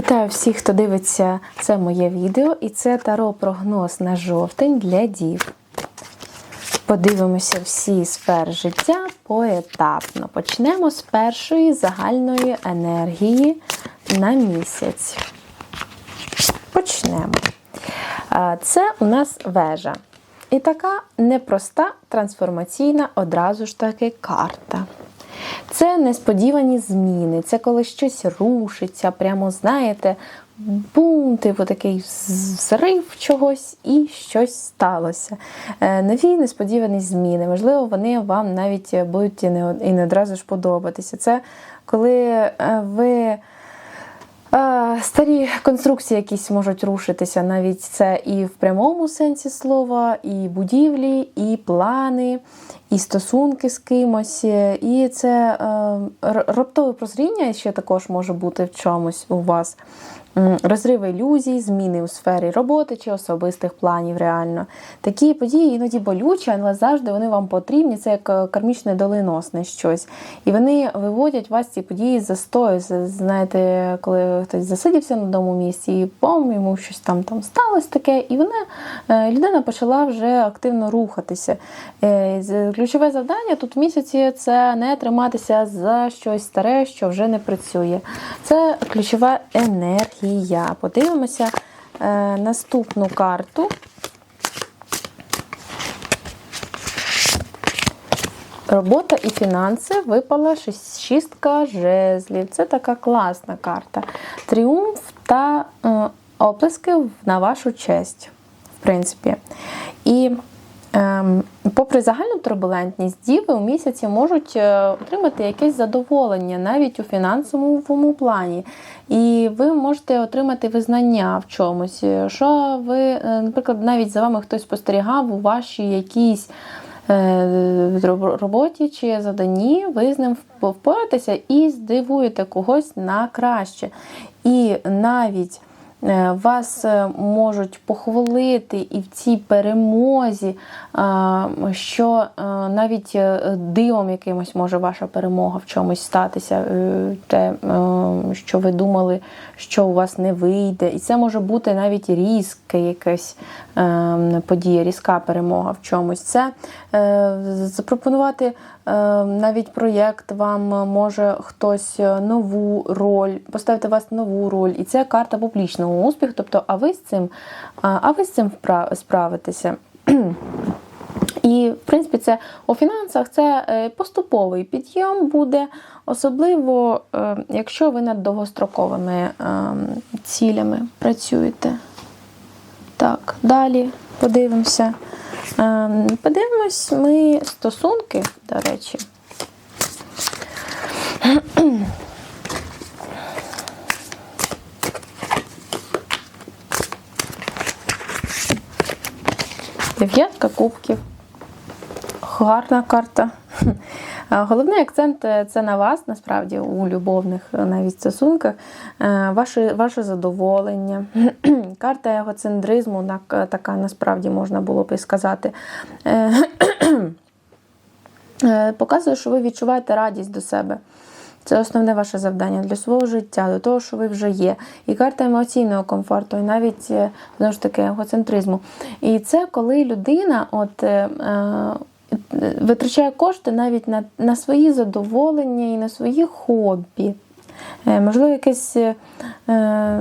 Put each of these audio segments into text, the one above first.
Вітаю всіх, хто дивиться це моє відео, і це таро прогноз на жовтень для дів. Подивимося всі сфери життя поетапно. Почнемо з першої загальної енергії на місяць. Почнемо. Це у нас вежа. І така непроста трансформаційна одразу ж таки карта. Це несподівані зміни, це коли щось рушиться, прямо знаєте, бум, типу такий зрив чогось і щось сталося. Е, Нові несподівані зміни. Можливо, вони вам навіть будуть і не, одразу ж подобатися. Це коли е, ви. Е, Старі конструкції якісь можуть рушитися, навіть це і в прямому сенсі слова, і будівлі, і плани, і стосунки з кимось. І це е, раптове прозріння ще також може бути в чомусь у вас. Розриви ілюзій, зміни у сфері роботи чи особистих планів реально. Такі події іноді болючі, але завжди вони вам потрібні. Це як е, кармічне доленосне щось. І вони виводять вас ці події з застою. Знаєте, коли хтось засидівся на одному місці, і пом, йому щось там там сталося таке, і вона е, людина почала вже активно рухатися. Е, Ключове завдання тут в місяці це не триматися за щось старе, що вже не працює. Це ключова енергія. Подивимося е, наступну карту. Робота і фінанси випала шістка жезлів. Це така класна карта. Тріумф та е, оплески на вашу честь, в принципі. І попри загальну турбулентність, діви у місяці можуть е, отримати якесь задоволення навіть у фінансовому плані. І ви можете отримати визнання в чомусь. Що ви, е, наприклад, навіть за вами хтось спостерігав у вашій якійсь е, роботі чи заданні, ви з ним вп- впораєтеся і здивуєте когось на краще. І навіть е, вас е, можуть похвалити і в цій перемозі, що е, навіть е, дивом якимось може ваша перемога в чомусь статися, е, те, е, що ви думали, що у вас не вийде. І це може бути навіть різке якась е, подія, різка перемога в чомусь. Це е, запропонувати е, навіть проєкт вам може хтось е, нову роль, поставити вас нову роль. І це карта публічного успіху. Тобто, а ви з цим, а ви з цим справитеся. І, в принципі, це у фінансах це е, поступовий підйом буде, особливо, е, якщо ви над довгостроковими е, цілями працюєте. Так, далі подивимося. Подивимось ми стосунки, до речі. Дев'ятка кубків. Гарна карта. Головний акцент е, це на вас, насправді, у любовних е, навіть стосунках, Е, ваше, ваше задоволення. Карта егоцентризму, так- така насправді можна було б і сказати. Показує, що ви відчуваєте радість до себе. Це основне ваше завдання для свого життя, до того, що ви вже є. І карта емоційного комфорту, і навіть е, знову ж таки егоцентризму. І це коли людина от, е, е, витрачає кошти навіть на, на свої задоволення і на свої хобі. Можливо, якесь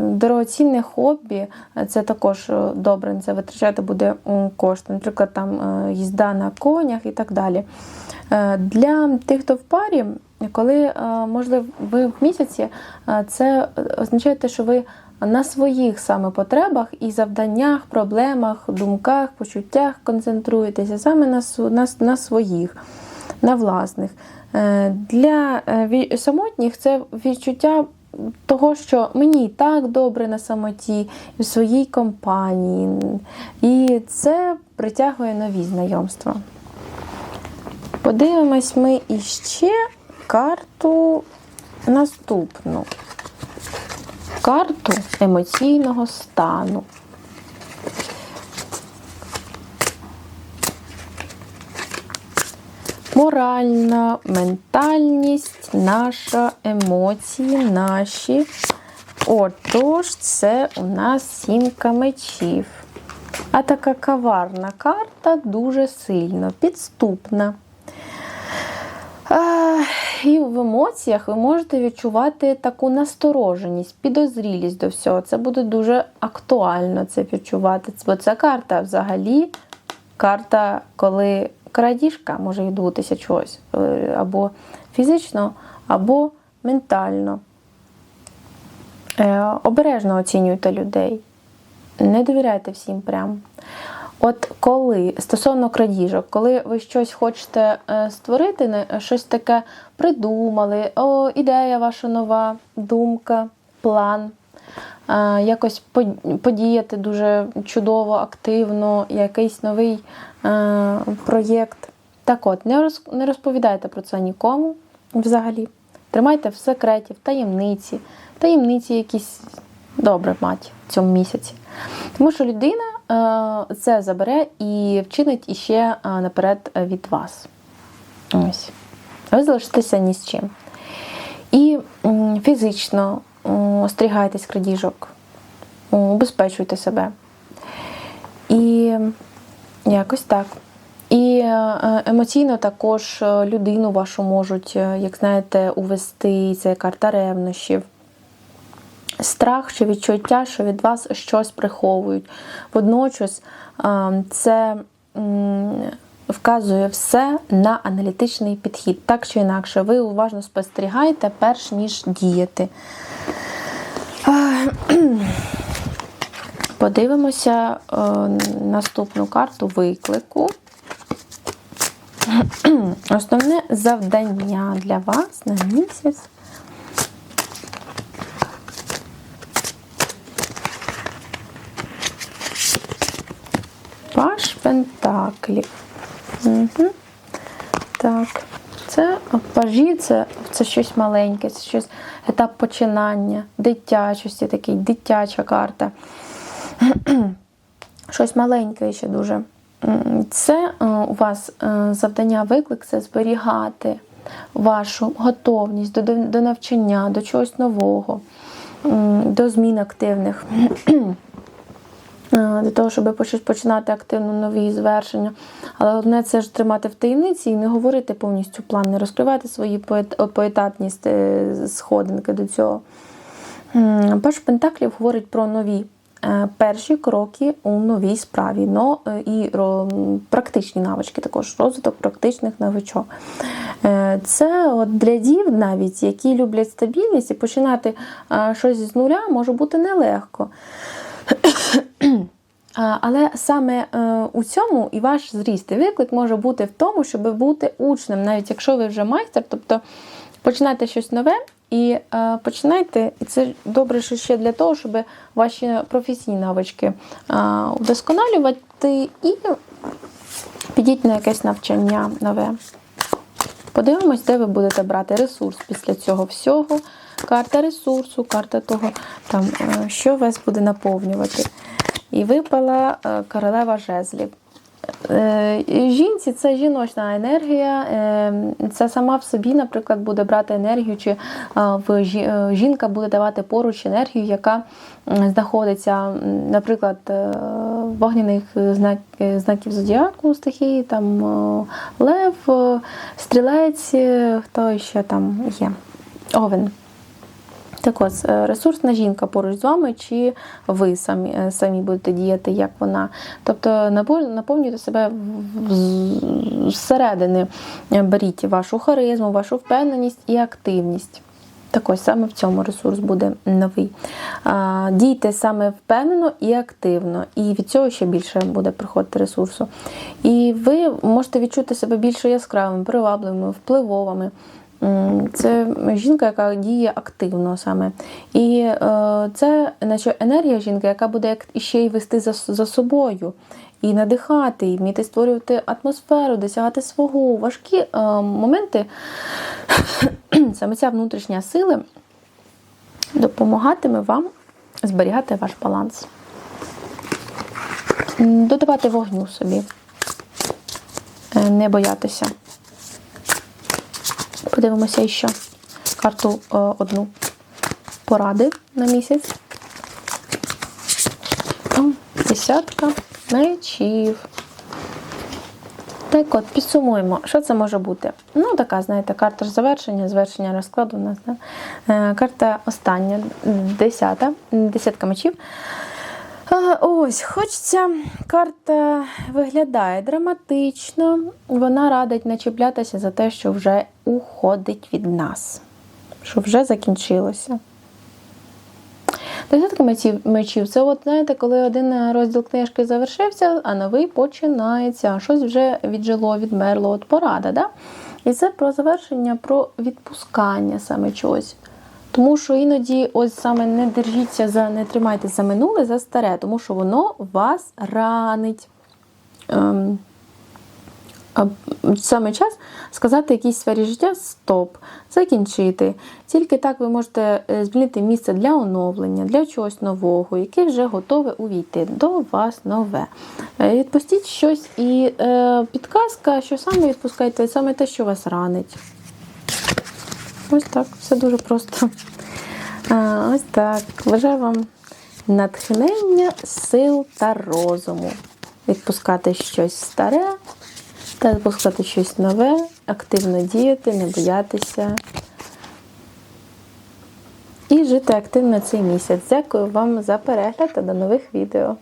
дорогоцінне хобі, це також добре, це витрачати буде кошти, наприклад, там їзда на конях і так далі. Для тих, хто в парі, коли, е, можливо, ви в місяці, е, це означає те, що ви на своїх саме потребах і завданнях, проблемах, думках, почуттях концентруєтеся саме на, на, на своїх, на власних. Е, Для самотніх це відчуття того, що мені так добре на самоті, в своїй компанії. І це притягує нові знайомства. Подивимось ми іще карту наступну. Карту емоційного стану. Моральна, ментальність, наша емоції, наші Отож, це у нас сімка мечів. А така коварна карта дуже сильно, підступна. І в емоціях ви можете відчувати таку настороженість, підозрілість до всього. Це буде дуже актуально це відчувати. Бо це карта взагалі карта, коли крадіжка може відбутися чогось. е, Або фізично, або ментально. Е, Обережно оцінюйте людей. Не довіряйте всім прям. От коли стосовно крадіжок, коли ви щось хочете е, створити, щось таке придумали, о, ідея ваша нова, думка, план, е, якось подіяти дуже чудово, активно, якийсь новий е, проєкт. Так от, не, розповідайте про це нікому взагалі. Тримайте в секреті, в таємниці. Таємниці якісь добре мать в цьому місяці. Тому що людина це забере і вчинить іще е, наперед від вас. Ось. Ви залишитеся ні з чим. І фізично остерігайтесь крадіжок, убезпечуйте себе. І якось так. І е, емоційно також е, людину вашу можуть, е, як знаєте, увести. Це карта ревнощів страх чи відчуття, що від вас щось приховують. Водночас це вказує все на аналітичний підхід. Так чи інакше, ви уважно спостерігаєте, перш ніж діяти. Подивимося е, наступну карту виклику. Основне завдання для вас на місяць. Пентаклів. Угу. Так. Це пажі, це, це щось маленьке, це щось етап починання, дитячості, такий дитяча карта. щось маленьке ще дуже. Це е, у вас е, завдання виклик це зберігати вашу готовність до, до, до навчання, до чогось нового, до змін активних. Е, Для того, щоб починати активно нові звершення. Але головне це ж тримати в таємниці і не говорити повністю план, не розкривати свої поет- поетапні е, сходинки до цього. Паш Пентаклів говорить про нові е, перші кроки у новій справі, но і практичні навички, також розвиток практичних навичок. Це от для дів, навіть які люблять стабільність і починати щось з нуля може бути нелегко. Але саме е, у цьому і ваш зріст і виклик може бути в тому, щоб бути учнем, навіть якщо ви вже майстер, тобто починайте щось нове і е, починайте, і це добре ще для того, щоб ваші професійні навички вдосконалювати і підіть на якесь навчання нове. Подивимось, де ви будете брати ресурс після цього всього. Карта ресурсу, карта того, там, е, що вас буде наповнювати. І випала е, королева жезлів. Е, Жінці це жіночна енергія. Це сама в собі, наприклад, буде брати енергію, чи жінка буде давати поруч енергію, яка знаходиться, наприклад, в вогняних знак, знаків зодіаку стихії, там лев, стрілець, хто ще там є. Овен. Так ось, е, ресурсна жінка поруч з вами, чи ви самі е, самі будете діяти, як вона. Тобто наповнюйте себе зсередини, Е, беріть вашу харизму, вашу впевненість і активність. Так ось саме в цьому ресурс буде новий. Дійте саме впевнено і активно, і від цього ще більше буде приходити ресурсу. І ви можете відчути себе більш яскравими, привабливими, впливовими. Це жінка, яка діє активно саме. І е, це наче енергія жінки, яка буде ще й вести за, за собою, і надихати, і вміти створювати атмосферу, досягати свого. Важкі е, моменти, саме ця внутрішня сила допомагатиме вам зберігати ваш баланс. Додавати вогню собі, Е, не боятися. Подивимося ще карту е, одну. поради на місяць. Десятка мечів. Так от, підсумуємо, що це може бути. Ну, така, знаєте, карта ж завершення, завершення розкладу у нас. Да? Е, карта остання, десята, десятка мечів. Ось, хоч ця карта виглядає драматично, вона радить не чіплятися за те, що вже уходить від нас, що вже закінчилося. Десятка мечів, це, от, знаєте, коли один розділ книжки завершився, а новий починається, щось вже віджило, відмерло, от порада. Да? І це про завершення, про відпускання саме чогось. Тому що іноді ось саме не держіться за, не тримайтеся за минуле, за старе, тому що воно вас ранить. Ем, саме час сказати якійсь сфері життя стоп, закінчити. Тільки так ви можете е, звільнити місце для оновлення, для чогось нового, яке вже готове увійти до вас нове. Е, Відпустіть щось і е, підказка, що саме відпускайте, саме те, що вас ранить. Ось так, все дуже просто. Ось так. Бажаю вам натхнення, сил та розуму. Відпускати щось старе та відпускати щось нове, активно діяти, не боятися. І жити активно цей місяць. Дякую вам за перегляд та до нових відео.